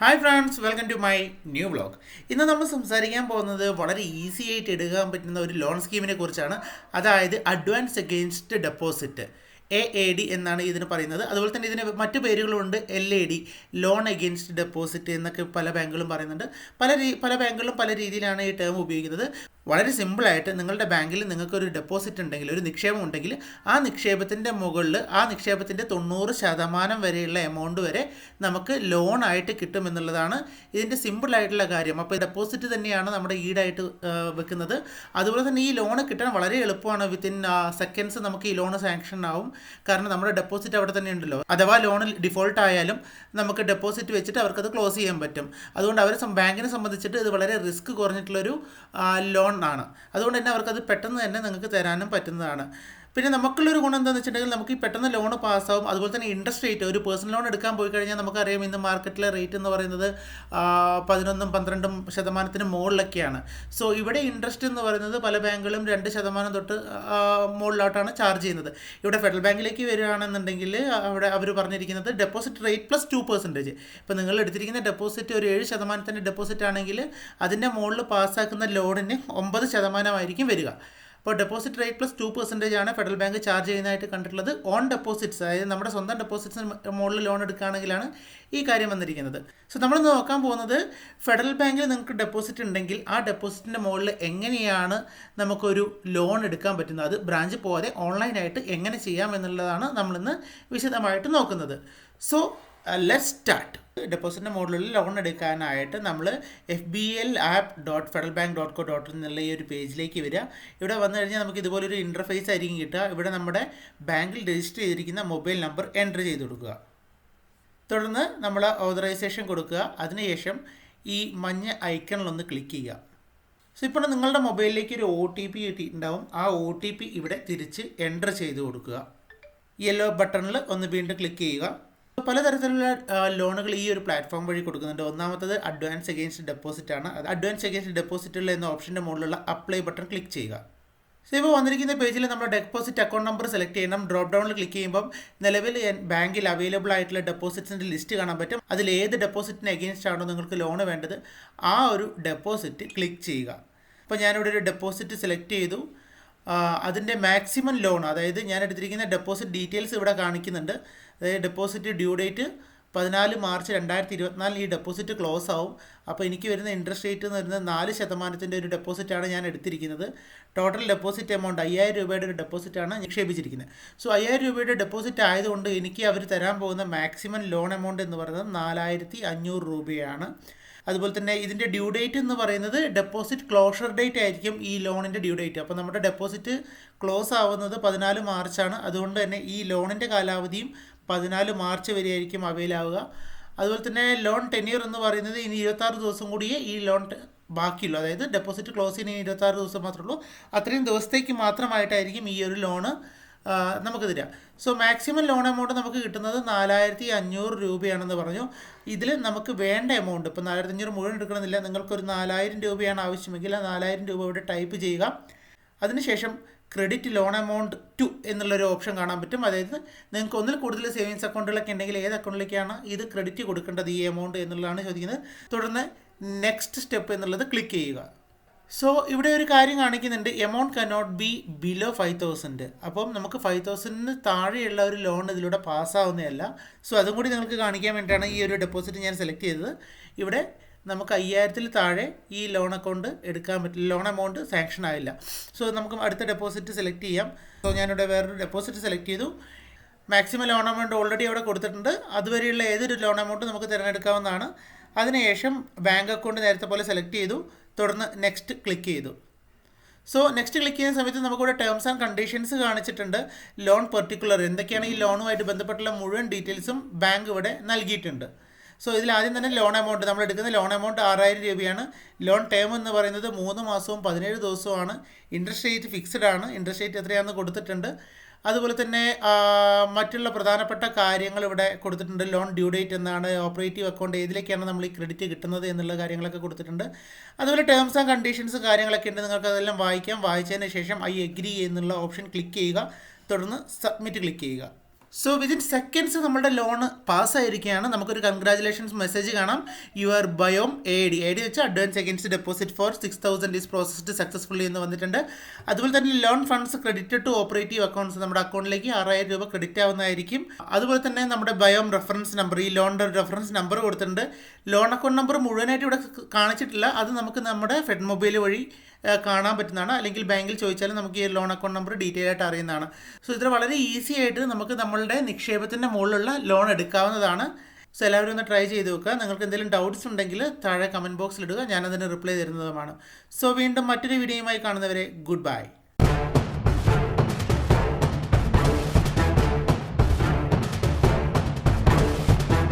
Hi friends welcome to my new vlog ഇന്ന് നമ്മൾ സംസാരിക്കാൻ പോകുന്നത് വളരെ ഈസി ആയിട്ട് എടുക്കാൻ പറ്റുന്ന ഒരു ലോൺ സ്കീമിനെ കുറിച്ചാണ്. അതായത് advance against deposit A A D എന്നാണ് ഇതിന് പറയുന്നത്. അതുപോലെ തന്നെ ഇതിന് മറ്റു പേരുകളുണ്ട്. L A D loan against deposit എന്നൊക്കെ പല ബാങ്കുകളും പറയുന്നുണ്ട്. പല പല ബാങ്കുകളും പല രീതിയിലാണ് ഈ ടേം ഉപയോഗിക്കുന്നത്. വളരെ സിമ്പിളായിട്ട് നിങ്ങളുടെ ബാങ്കിൽ നിങ്ങൾക്കൊരു ഡെപ്പോസിറ്റ് ഉണ്ടെങ്കിൽ ഒരു നിക്ഷേപം ഉണ്ടെങ്കിൽ ആ നിക്ഷേപത്തിന്റെ മുകളിൽ ആ നിക്ഷേപത്തിന്റെ തൊണ്ണൂറ് ശതമാനം വരെയുള്ള എമൗണ്ട് വരെ നമുക്ക് ലോണായിട്ട് കിട്ടുമെന്നുള്ളതാണ് ഇതിന്റെ സിമ്പിളായിട്ടുള്ള കാര്യം. അപ്പോൾ ഡെപ്പോസിറ്റ് തന്നെയാണ് നമ്മുടെ ഈടായിട്ട് വെക്കുന്നത്. അതുപോലെ തന്നെ ഈ ലോൺ കിട്ടാൻ വളരെ എളുപ്പമാണ്. വിത്തിൻ സെക്കൻഡ്സ് നമുക്ക് ഈ ലോൺ സാങ്ഷൻ ആവും. കാരണം നമ്മുടെ ഡെപ്പോസിറ്റ് അവിടെ തന്നെ ഉണ്ടല്ലോ. അഥവാ ലോൺ ഡിഫോൾട്ട് ആയാലും നമുക്ക് ഡെപ്പോസിറ്റ് വെച്ചിട്ട് അവർക്കത് ക്ലോസ് ചെയ്യാൻ പറ്റും. അതുകൊണ്ട് അവരെ ബാങ്കിനെ സംബന്ധിച്ചിട്ട് ഇത് വളരെ റിസ്ക് കുറഞ്ഞിട്ടുള്ളൊരു ലോൺ ആണ് അതുകൊണ്ട് തന്നെ അവർക്കത് പെട്ടെന്ന് തന്നെ നിങ്ങൾക്ക് തരാനും പറ്റുന്നതാണ്. പിന്നെ നമുക്കുള്ളൊരു ഗുണം എന്താണെന്ന് വെച്ചിട്ടുണ്ടെങ്കിൽ നമുക്ക് ഈ പെട്ടെന്ന് ലോൺ പാസ്സാവും അതുപോലെ തന്നെ ഇൻട്രസ്റ്റ് റേറ്റ് ഒരു പേഴ്സണൽ ലോൺ എടുക്കാൻ പോയി കഴിഞ്ഞാൽ നമുക്കറിയാം ഇന്ന് മാർക്കറ്റിലെ റേറ്റ് എന്ന് പറയുന്നത് പതിനൊന്നും പന്ത്രണ്ടും ശതമാനത്തിന് മുകളിലൊക്കെയാണ്. സോ ഇവിടെ ഇൻട്രസ്റ്റ് എന്ന് പറയുന്നത് പല ബാങ്കുകളും രണ്ട് ശതമാനം തൊട്ട് മുകളിലോട്ടാണ് ചാർജ് ചെയ്യുന്നത്. ഇവിടെ ഫെഡറൽ ബാങ്കിലേക്ക് വരികയാണെന്നുണ്ടെങ്കിൽ അവിടെ അവർ പറഞ്ഞിരിക്കുന്നത് deposit rate plus two percentage ഇപ്പോൾ നിങ്ങൾ എടുത്തിരിക്കുന്ന ഡെപ്പോസിറ്റ് ഒരു ഏഴ് ശതമാനത്തിന്റെ ഡെപ്പോസിറ്റ് ആണെങ്കിൽ അതിന്റെ മുകളിൽ പാസ്സാക്കുന്ന ലോണിന് ഒമ്പത് ശതമാനമായിരിക്കും വരിക. അപ്പോൾ deposit rate plus two percentage ആണ് ഫെഡറൽ ബാങ്ക് ചാർജ് ചെയ്യുന്നതായിട്ട് കണ്ടിട്ടുള്ളത്. ഓൺ ഡെപ്പോസിറ്റ്സ് അതായത് നമ്മുടെ സ്വന്തം ഡെപ്പോസിറ്റ്സിന് മുകളിൽ ലോൺ എടുക്കുകയാണെങ്കിലാണ് ഈ കാര്യം വന്നിരിക്കുന്നത്. സോ നമ്മൾ നോക്കാൻ പോകുന്നത് ഫെഡറൽ ബാങ്കിൽ നിങ്ങൾക്ക് ഡെപ്പോസിറ്റ് ഉണ്ടെങ്കിൽ ആ ഡെപ്പോസിറ്റിന്റെ മുകളിൽ എങ്ങനെയാണ് നമുക്കൊരു ലോൺ എടുക്കാൻ പറ്റുന്നത്? അത് ബ്രാഞ്ച് പോകാതെ ഓൺലൈനായിട്ട് എങ്ങനെ ചെയ്യാം എന്നുള്ളതാണ് നമ്മളിന്ന് വിശദമായിട്ട് നോക്കുന്നത്. സോ ലെറ്റ് സ്റ്റാർട്ട് ഡെപ്പോസിറ്റിന്റെ മോഡലിൽ ലോൺ എടുക്കാനായിട്ട് നമ്മൾ F B L app dot federal bank dot co dot എന്നുള്ള ഈ ഒരു പേജിലേക്ക് വരിക. ഇവിടെ വന്നു കഴിഞ്ഞാൽ നമുക്ക് ഇതുപോലൊരു ഇന്റർഫേസ് ആയിരിക്കും കിട്ടുക. ഇവിടെ നമ്മുടെ ബാങ്കിൽ രജിസ്റ്റർ ചെയ്തിരിക്കുന്ന മൊബൈൽ നമ്പർ എന്റർ ചെയ്ത് കൊടുക്കുക. തുടർന്ന് നമ്മൾ ഓതറൈസേഷൻ കൊടുക്കുക. അതിനുശേഷം ഈ മഞ്ഞ ഐക്കണിലൊന്ന് ക്ലിക്ക് ചെയ്യുക. സോ ഇപ്പോൾ നിങ്ങളുടെ മൊബൈലിലേക്ക് ഒരു ഒ ടി പി കിട്ടിയിട്ടുണ്ടാവും. ആ ഒ ടി പി ഇവിടെ തിരിച്ച് എന്റർ ചെയ്ത് കൊടുക്കുക. യെല്ലോ ബട്ടണിൽ ഒന്ന് വീണ്ടും ക്ലിക്ക് ചെയ്യുക. പലതരത്തിലുള്ള ലോണുകൾ ഈ ഒരു പ്ലാറ്റ്ഫോം വഴി കൊടുക്കുന്നുണ്ട്. ഒന്നാമത്തത് അഡ്വാൻസ് അഗേൻസ്റ്റ് ഡെപ്പോസിറ്റ് ആണ്. അത് അഡ്വാൻസ് ഡെപ്പോസിറ്റ് ഡെപ്പോസിറ്റുള്ള എന്ന ഓപ്ഷന്റെ മുകളിലുള്ള അപ്ലൈ ബട്ടൺ ക്ലിക്ക് ചെയ്യുക. സോ ഇപ്പോൾ വന്നിരിക്കുന്ന പേജിൽ നമ്മൾ ഡെപ്പോസിറ്റ് അക്കൗണ്ട് നമ്പർ സെലക്ട് ചെയ്യണം. ഡ്രോപ്പ് ഡൗണിൽ ക്ലിക്ക് ചെയ്യുമ്പോൾ നിലവിൽ ബാങ്കിൽ അവൈലബിൾ ആയിട്ടുള്ള ഡെപ്പോസിറ്റ്സിന്റെ ലിസ്റ്റ് കാണാൻ പറ്റും. അതിൽ ഏത് ഡെപ്പോസിറ്റിന് അഗേൻസ്റ്റ് ആണോ നിങ്ങൾക്ക് ലോൺ വേണ്ടത് ആ ഒരു ഡെപ്പോസിറ്റ് ക്ലിക്ക് ചെയ്യുക. അപ്പോൾ ഞാനിവിടെ ഒരു ഡെപ്പോസിറ്റ് സെലക്ട് ചെയ്തു. അതിന്റെ മാക്സിമം ലോൺ അതായത് ഞാൻ എടുത്തിരിക്കുന്ന ഡെപ്പോസിറ്റ് ഡീറ്റെയിൽസ് ഇവിടെ കാണിക്കുന്നുണ്ട്. അതായത് ഡെപ്പോസിറ്റ് ഡ്യൂ ഡേറ്റ് പതിനാല് മാർച്ച് രണ്ടായിരത്തി ഇരുപത്തിനാലിൽ ഈ ഡെപ്പോസിറ്റ് ക്ലോസ് ആവും. അപ്പോൾ എനിക്ക് വരുന്ന ഇൻട്രസ്റ്റ് റേറ്റ് എന്ന് വരുന്നത് നാല് ശതമാനത്തിന്റെ ഒരു ഡെപ്പോസിറ്റാണ് ഞാൻ എടുത്തിരിക്കുന്നത്. ടോട്ടൽ ഡെപ്പോസിറ്റ് എമൗണ്ട് അയ്യായിരം രൂപയുടെ ഒരു ഡെപ്പോസിറ്റാണ് നിക്ഷേപിച്ചിരിക്കുന്നത്. സോ അയ്യായിരം രൂപയുടെ ഡെപ്പോസിറ്റ് ആയതുകൊണ്ട് എനിക്ക് അവർ തരാൻ പോകുന്ന മാക്സിമം ലോൺ എമൗണ്ട് എന്ന് പറയുന്നത് നാലായിരത്തി അഞ്ഞൂറ് രൂപയാണ്. അതുപോലെ തന്നെ ഇതിന്റെ ഡ്യൂ ഡേറ്റ് എന്ന് പറയുന്നത് ഡെപ്പോസിറ്റ് ക്ലോഷർ ഡേറ്റ് ആയിരിക്കും ഈ ലോണിന്റെ ഡ്യൂ ഡേറ്റ് അപ്പോൾ നമ്മുടെ ഡെപ്പോസിറ്റ് ക്ലോസ് ആവുന്നത് പതിനാല് മാർച്ചാണ്. അതുകൊണ്ട് തന്നെ ഈ ലോണിന്റെ കാലാവധിയും പതിനാല് മാർച്ച് വരെ ആയിരിക്കും അവൈലാവുക അതുപോലെ തന്നെ ലോൺ ടെന്യൂർ എന്ന് പറയുന്നത് ഇനി ഇരുപത്താറ് ദിവസം കൂടിയേ ഈ ലോൺ ബാക്കിയുള്ളൂ. അതായത് ഡെപ്പോസിറ്റ് ക്ലോസ് ചെയ്യുന്ന ഇരുപത്താറ് ദിവസം മാത്രമേ ഉള്ളൂ. അത്രയും ദിവസത്തേക്ക് മാത്രമായിട്ടായിരിക്കും ഈ ഒരു ലോണ് നമുക്ക് തരാം സോ മാക്സിമം ലോൺ എമൗണ്ട് നമുക്ക് കിട്ടുന്നത് നാലായിരത്തി അഞ്ഞൂറ് രൂപയാണെന്ന് പറഞ്ഞു. ഇതിൽ നമുക്ക് വേണ്ട എമൗണ്ട് ഇപ്പോൾ നാലായിരത്തി അഞ്ഞൂറ് മുഴുവൻ എടുക്കണമെന്നില്ല. നിങ്ങൾക്കൊരു നാലായിരം രൂപയാണ് ആവശ്യമെങ്കിൽ ആ നാലായിരം രൂപ ഇവിടെ ടൈപ്പ് ചെയ്യുക. അതിനുശേഷം ക്രെഡിറ്റ് ലോൺ എമൗണ്ട് ടു എന്നുള്ളൊരു ഓപ്ഷൻ കാണാൻ പറ്റും. അതായത് നിങ്ങൾക്ക് ഒന്നിൽ കൂടുതൽ സേവിങ്സ് അക്കൗണ്ടുകളൊക്കെ ഉണ്ടെങ്കിൽ ഏത് അക്കൗണ്ടിലേക്കാണ് ഇത് ക്രെഡിറ്റ് കൊടുക്കേണ്ടത് ഈ എമൗണ്ട് എന്നുള്ളതാണ് ചോദിക്കുന്നത്. തുടർന്ന് നെക്സ്റ്റ് സ്റ്റെപ്പ് എന്നുള്ളത് ക്ലിക്ക് ചെയ്യുക. സോ ഇവിടെ ഒരു കാര്യം കാണിക്കുന്നുണ്ട്. Amount cannot be below five thousand അപ്പം നമുക്ക് ഫൈവ് തൗസൻഡിന് താഴെയുള്ള ഒരു ലോൺ ഇതിലൂടെ പാസ്സാവുന്നതല്ല സോ അതും കൂടി നിങ്ങൾക്ക് കാണിക്കാൻ വേണ്ടിയിട്ടാണ് ഈ ഒരു ഡെപ്പോസിറ്റ് ഞാൻ സെലക്ട് ചെയ്തത്. ഇവിടെ നമുക്ക് അയ്യായിരത്തിൽ താഴെ ഈ ലോൺ അക്കൗണ്ട് എടുക്കാൻ പറ്റില്ല. ലോൺ എമൗണ്ട് സാങ്ഷൻ ആയില്ല. സോ നമുക്ക് അടുത്ത ഡെപ്പോസിറ്റ് സെലക്ട് ചെയ്യാം. സോ ഞാനിവിടെ വേറൊരു ഡെപ്പോസിറ്റ് സെലക്ട് ചെയ്തു. മാക്സിമം ലോൺ എമൗണ്ട് ഓൾറെഡി അവിടെ കൊടുത്തിട്ടുണ്ട്. അതുവരെയുള്ള ഏതൊരു ലോൺ എമൗണ്ട് നമുക്ക് തിരഞ്ഞെടുക്കാവുന്നതാണ്. അതിനുശേഷം ബാങ്ക് അക്കൗണ്ട് നേരത്തെ പോലെ സെലക്ട് ചെയ്തു. തുടർന്ന് നെക്സ്റ്റ് ക്ലിക്ക് ചെയ്തു. സോ നെക്സ്റ്റ് ക്ലിക്ക് ചെയ്യുന്ന സമയത്ത് നമുക്കിവിടെ ടേംസ് ആൻഡ് കണ്ടീഷൻസ് കാണിച്ചിട്ടുണ്ട്. ലോൺ പെർട്ടിക്കുലർ എന്തൊക്കെയാണ് ഈ ലോണുമായിട്ട് ബന്ധപ്പെട്ടുള്ള മുഴുവൻ ഡീറ്റെയിൽസും ബാങ്ക് ഇവിടെ നൽകിയിട്ടുണ്ട്. സോ ഇതിൽ ആദ്യം തന്നെ ലോൺ എമൗണ്ട് നമ്മൾ എടുക്കുന്ന ലോൺ എമൗണ്ട് ആറായിരം രൂപയാണ്. ലോൺ ടേം എന്ന് പറയുന്നത് മൂന്ന് മാസവും പതിനേഴ് ദിവസവുമാണ്. ഇൻട്രസ്റ്റ് റേറ്റ് ഫിക്സഡ് ആണ്. ഇൻട്രസ്റ്റ് റേറ്റ് എത്രയാണെന്ന് കൊടുത്തിട്ടുണ്ട്. അതുപോലെ തന്നെ മറ്റുള്ള പ്രധാനപ്പെട്ട കാര്യങ്ങൾ ഇവിടെ കൊടുത്തിട്ടുണ്ട്. ലോൺ ഡ്യൂ ഡേറ്റ് എന്നാണ് ഓപ്പറേറ്റീവ് അക്കൗണ്ട് ഏതിലേക്കാണ് നമ്മൾ ഈ ക്രെഡിറ്റ് കിട്ടുന്നത് എന്നുള്ള കാര്യങ്ങളൊക്കെ കൊടുത്തിട്ടുണ്ട്. അതുപോലെ ടേംസ് ആൻഡ് കണ്ടീഷൻസ് കാര്യങ്ങളൊക്കെ ഉണ്ട്. നിങ്ങൾക്ക് അതെല്ലാം വായിക്കാം. വായിച്ചതിന് ശേഷം ഐ എഗ്രി എന്നുള്ള ഓപ്ഷൻ ക്ലിക്ക് ചെയ്യുക. തുടർന്ന് സബ്മിറ്റ് ക്ലിക്ക് ചെയ്യുക. സോ വിതിൻ സെക്കൻഡ്സ് നമ്മുടെ ലോൺ പാസ്സായിരിക്കുകയാണ് നമുക്കൊരു കൺഗ്രാചുലേഷൻസ് മെസ്സേജ് കാണാം. യുവർ ബയോം എ ഡി എ ഡി വെച്ചാൽ advance against deposit for six thousand is processed successfully എന്ന് വന്നിട്ടുണ്ട്. അതുപോലെ തന്നെ loan funds credit to operative accounts നമ്മുടെ അക്കൗണ്ടിലേക്ക് ആറായിരം രൂപ ക്രെഡിറ്റ് ആവുന്നതായിരിക്കും. അതുപോലെ തന്നെ നമ്മുടെ ബയോം റെഫറൻസ് നമ്പർ ഈ ലോണിന്റെ റെഫറൻസ് നമ്പർ കൊടുത്തിട്ടുണ്ട്. ലോൺ അക്കൗണ്ട് നമ്പർ മുഴുവനായിട്ട് ഇവിടെ കാണിച്ചിട്ടില്ല. അത് നമുക്ക് നമ്മുടെ ഫെഡ് മൊബൈൽ വഴി കാണാൻ പറ്റുന്നതാണ്. അല്ലെങ്കിൽ ബാങ്കിൽ ചോദിച്ചാലും നമുക്ക് ഈ ലോൺ അക്കൗണ്ട് നമ്പർ ഡീറ്റെയിൽ ആയിട്ട് അറിയുന്നതാണ്. സോ ഇത്ര വളരെ ഈസി ആയിട്ട് നമുക്ക് നമ്മളുടെ നിക്ഷേപത്തിന്റെ മുകളിലുള്ള ലോൺ എടുക്കാവുന്നതാണ്. സോ എല്ലാവരും ഒന്ന് ട്രൈ ചെയ്ത് നോക്കുക. നിങ്ങൾക്ക് എന്തെങ്കിലും ഡൗട്ട്സ് ഉണ്ടെങ്കിൽ താഴെ കമന്റ് ബോക്സിൽ ഇടുക. ഞാനതിന് റിപ്ലൈ തരുന്നതുമാണ്. സോ വീണ്ടും മറ്റൊരു വീഡിയോയുമായി കാണുന്നവരെ ഗുഡ് ബൈ